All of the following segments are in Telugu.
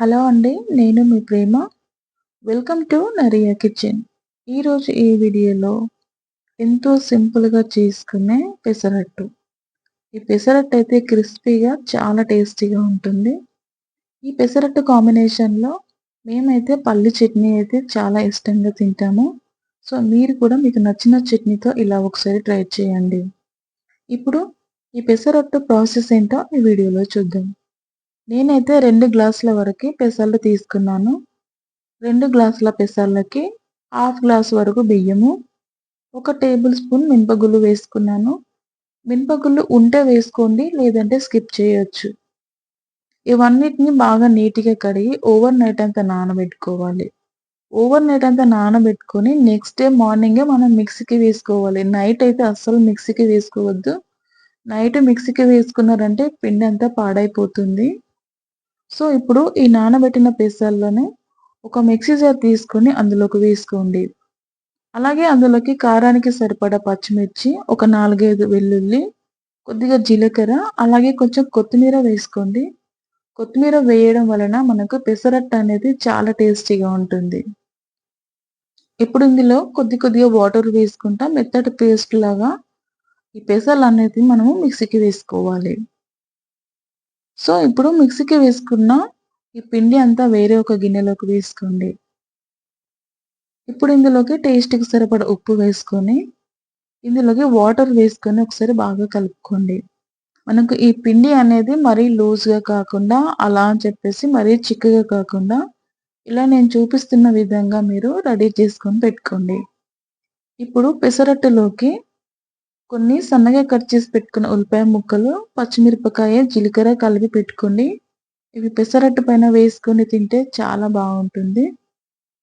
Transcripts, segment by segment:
హలో అండి నేను మీ Prema. Welcome to Nariya kitchen. ఈరోజు ఈ వీడియోలో ఎంతో సింపుల్గా చేసుకునే పెసరట్టు. ఈ పెసరట్టు అయితే క్రిస్పీగా చాలా టేస్టీగా ఉంటుంది. ఈ పెసరట్టు కాంబినేషన్లో మేమైతే పల్లి చట్నీ అయితే చాలా ఇష్టంగా తింటాము. సో మీరు కూడా మీకు నచ్చిన చట్నీతో ఇలా ఒకసారి ట్రై చేయండి. ఇప్పుడు ఈ పెసరట్టు ప్రాసెస్ ఏంటో ఈ వీడియోలో చూద్దాం. నేనైతే రెండు గ్లాసుల వరకు పెసర్లు తీసుకున్నాను. రెండు గ్లాసుల పెసర్లకి హాఫ్ గ్లాస్ వరకు బియ్యము ఒక టేబుల్ స్పూన్ మినపగుళ్ళు వేసుకున్నాను. మినపగుళ్ళు ఉంటే వేసుకోండి లేదంటే స్కిప్ చేయొచ్చు. ఇవన్నిటిని బాగా నీట్గా కడిగి ఓవర్ నైట్ అంతా నానబెట్టుకోవాలి. ఓవర్ నైట్ అంతా నానబెట్టుకొని నెక్స్ట్ డే మార్నింగే మనం మిక్సీకి వేసుకోవాలి. నైట్ అయితే అస్సలు మిక్సీకి వేసుకోవద్దు. నైట్ మిక్సీకి వేసుకున్నారంటే పిండి అంతా పాడైపోతుంది. సో ఇప్పుడు ఈ నానబెట్టిన పెసల్లోనే ఒక మిక్సీ జార్ తీసుకొని అందులోకి వేసుకోండి. అలాగే అందులోకి కారానికి సరిపడా పచ్చిమిర్చి ఒక నాలుగైదు వెల్లుల్లి కొద్దిగా జీలకర్ర అలాగే కొంచెం కొత్తిమీర వేసుకోండి. కొత్తిమీర వేయడం వలన మనకు పెసరట్టు అనేది చాలా టేస్టీగా ఉంటుంది. ఇప్పుడు ఇందులో కొద్ది కొద్దిగా వాటర్ వేసుకుంటా మెత్తటి పేస్ట్ లాగా ఈ పెసలు అనేది మనము మిక్సీకి వేసుకోవాలి. సో ఇప్పుడు మిక్సీకి వేసుకున్న ఈ పిండి అంతా వేరే ఒక గిన్నెలోకి వేసుకోండి. ఇప్పుడు ఇందులోకి టేస్ట్కి సరిపడ ఉప్పు వేసుకొని ఇందులోకి వాటర్ వేసుకొని ఒకసారి బాగా కలుపుకోండి. మనకు ఈ పిండి అనేది మరీ లూజ్గా కాకుండా అలా అని చెప్పేసి మరీ చిక్కగా కాకుండా ఇలా నేను చూపిస్తున్న విధంగా మీరు రెడీ చేసుకొని పెట్టుకోండి. ఇప్పుడు పెసరట్టులోకి కొన్ని సన్నగా కట్ చేసి పెట్టుకున్న ఉల్లిపాయ ముక్కలు పచ్చిమిరపకాయ జీలకర్ర కలిపి పెట్టుకోండి. ఇవి పెసరట్టు పైన వేసుకొని తింటే చాలా బాగుంటుంది.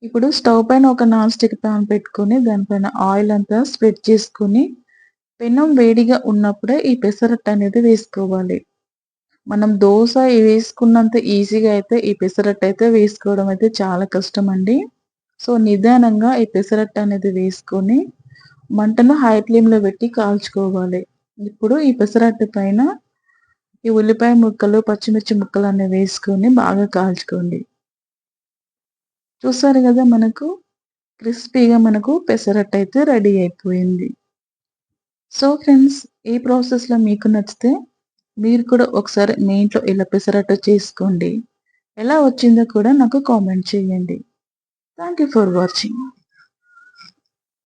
ఇప్పుడు స్టవ్ పైన ఒక నాన్ స్టిక్ ప్యాన్ పెట్టుకొని దానిపైన ఆయిల్ అంతా స్ప్రెడ్ చేసుకొని పెనం వేడిగా ఉన్నప్పుడే ఈ పెసరట్టు అనేది వేసుకోవాలి. మనం దోశ వేసుకున్నంత ఈజీగా అయితే ఈ పెసరట్టు అయితే వేసుకోవడం అయితే చాలా కష్టం అండి. సో నిదానంగా ఈ పెసరట్టు అనేది వేసుకొని మంటను హై ఫ్లేమ్లో పెట్టి కాల్చుకోవాలి. ఇప్పుడు ఈ పెసరట్టు పైన ఈ ఉల్లిపాయ ముక్కలు పచ్చిమిర్చి ముక్కలు అన్నీ వేసుకొని బాగా కాల్చుకోండి. చూసారు కదా మనకు క్రిస్పీగా మనకు పెసరట్టు అయితే రెడీ అయిపోయింది. సో ఫ్రెండ్స్ ఈ ప్రాసెస్లో మీకు నచ్చితే మీరు కూడా ఒకసారి మీ ఇంట్లో ఇలా పెసరట్టు చేసుకోండి. ఎలా వచ్చిందో కూడా నాకు కామెంట్ చేయండి. Thank you for watching